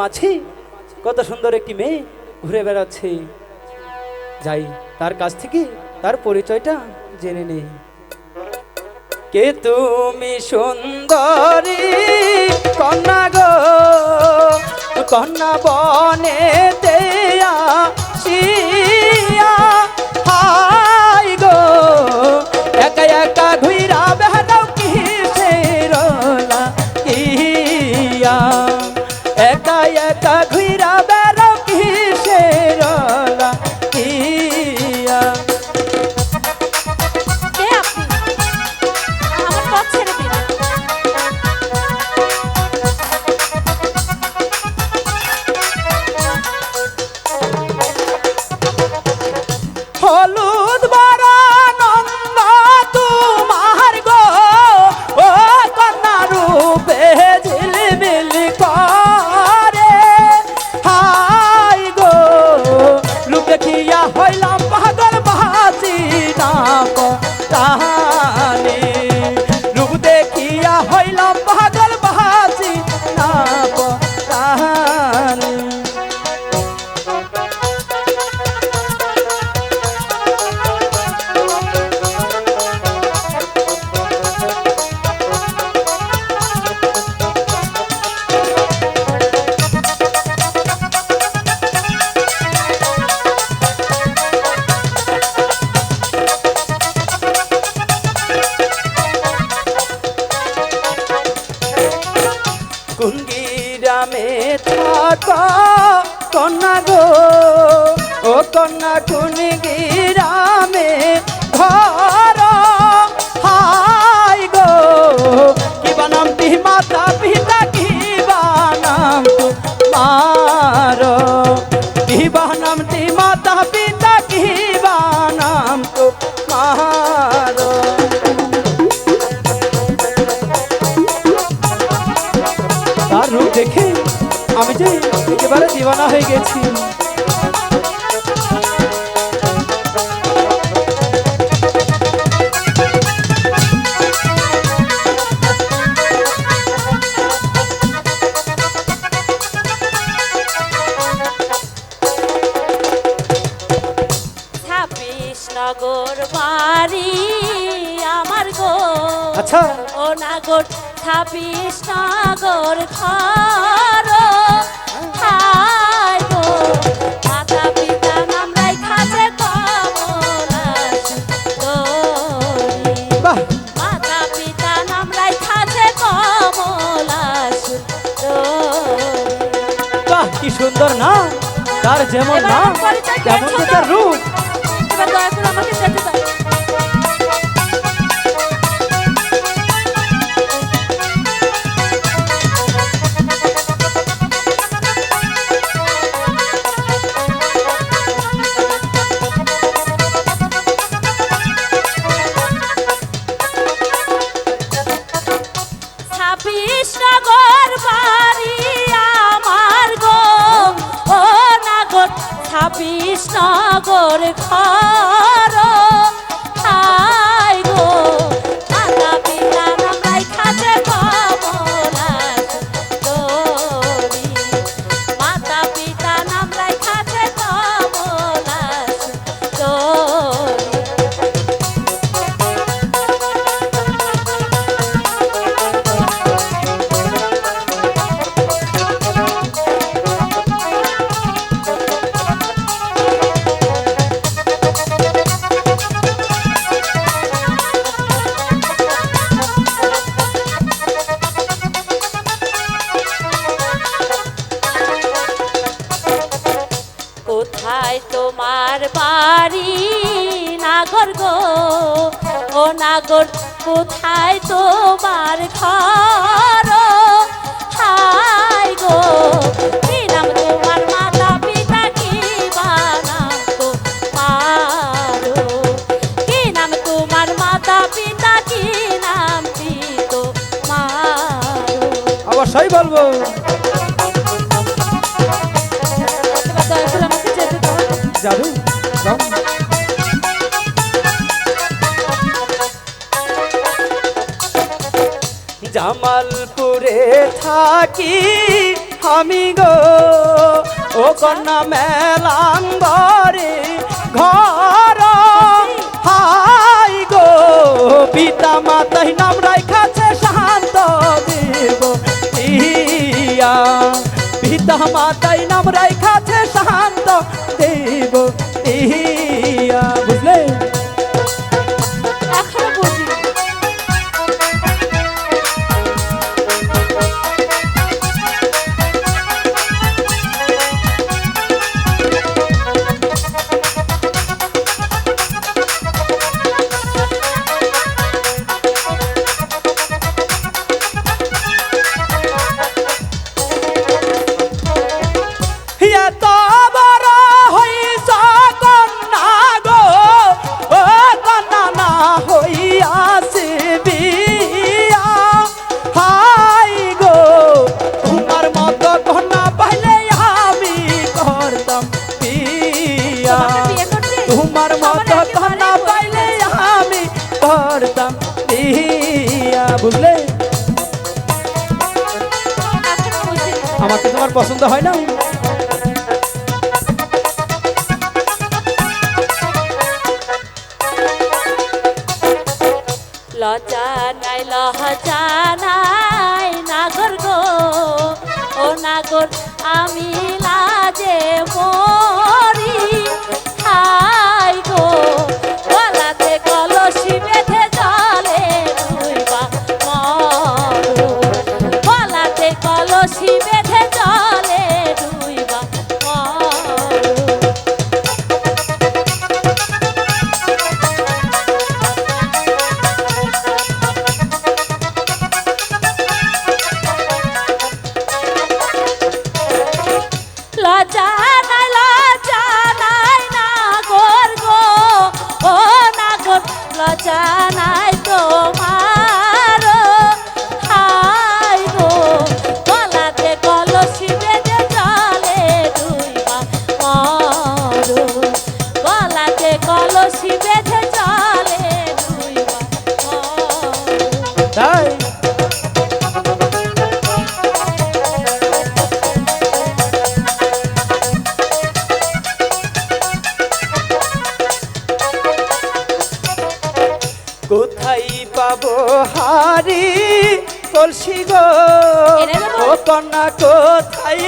মাঝে কত সুন্দর একটি মেয়ে ঘুরে বেড়াচ্ছে। যাই, তার কাছ থেকে তার পরিচয়টা জেনে নেই। কে তুমি সুন্দরী? কন্যা গো, কন্যা বনে দেয়া দেখে আমি যে একেবারে দিওয়ানা হয়ে গেছি। নগর বাড়ি আমার গো। আচ্ছা। ও নাগর ছাব্বিশ নগর ঘর। গো মাতা পিতা নাম রাইখাছে কমলা সুন্দরী বাহ। মাতা পিতা নাম রাইখাছে কমলা সুন্দরী বাহ কি সুন্দর না? তার যেমন না তেমন তার রূপ। নগর কোথায় তোমার বাড়ি? নাগর গো। ও নাগর, কোথায় তোমার ঘর? গো। কি নাম মাতা পিতা নাম মাতা পিতা কি নাম বলব। জামালপুরে থাকি আমি গো। ও কন্যা মেলাঙ্গরে ঘর। হাই গো পিতা মাতাই নাম রাখাছে শান্ত দেব ইয়া পিতা মাতাই নাম রাখাছে শান্ত দেব ইয়া আমাকে তোমার পছন্দ হয় না। নাই নাই নাগর গো। ও নাগর আমি লাজে মরি। কলসি বেঁধে জলে ডুইবা মরো কলসি গো ও কন্যা কোথায়